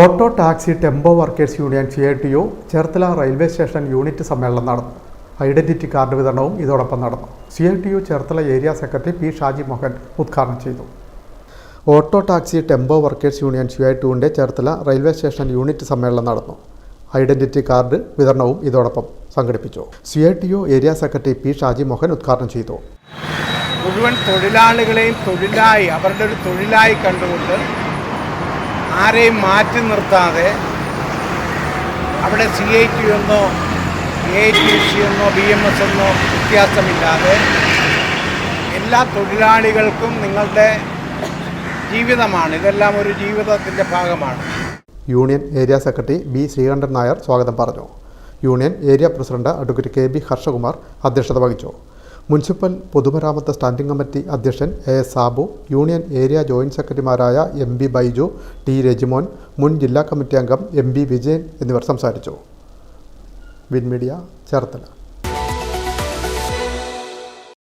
Auto taxi tempo workers union C I T O Cherthala railway station unit സമ്മേളനം നടന്നു. Identity card വിതരണവും ഇതോടൊപ്പം നടന്നു. C I T U Cherthala area secretary P Shaji Mohan ഉദ്ഘാടനം ചെയ്തു. Auto taxi tempo workers union C I ടുവിന്റെ Cherthala railway station unit സമ്മേളനം നടന്നു. ഐഡന്റിറ്റി കാർഡ് വിതരണവും ഇതോടൊപ്പം സംഘടിപ്പിച്ചു. C I T U area secretary P Shaji Mohan ഉദ്ഘാടനം ചെയ്തു. മുഴുവൻ തൊഴിലാളികളെയും തൊഴിലായി അവരുടെ ഒരു തൊഴിലായി കണ്ടുകൊണ്ട് ആരെയും മാറ്റി നിർത്താതെ അവിടെ സി ഐ ടി എന്നോ എ ടി സി എന്നോ ബി എം എസ് എന്നോ വ്യത്യാസമില്ലാതെ എല്ലാ തൊഴിലാളികൾക്കും നിങ്ങളുടെ ജീവിതമാണ്. ഇതെല്ലാം ഒരു ജീവിതത്തിന്റെ ഭാഗമാണ്. Union area secretary B Sreekantan Nair സ്വാഗതം പറഞ്ഞു. Union area president advocate K B Harshakumar അധ്യക്ഷത വഹിച്ചു. മുനിസിപ്പൽ പൊതുമരാമത്ത് സ്റ്റാൻഡിംഗ് കമ്മിറ്റി അധ്യക്ഷൻ A Sabu union area joint സെക്രട്ടറിമാരായ M B Baiju T Rajimon മുൻ ജില്ലാ കമ്മിറ്റി അംഗം എം ബി വിജയൻ എന്നിവർ സംസാരിച്ചു. Win media Cherthala.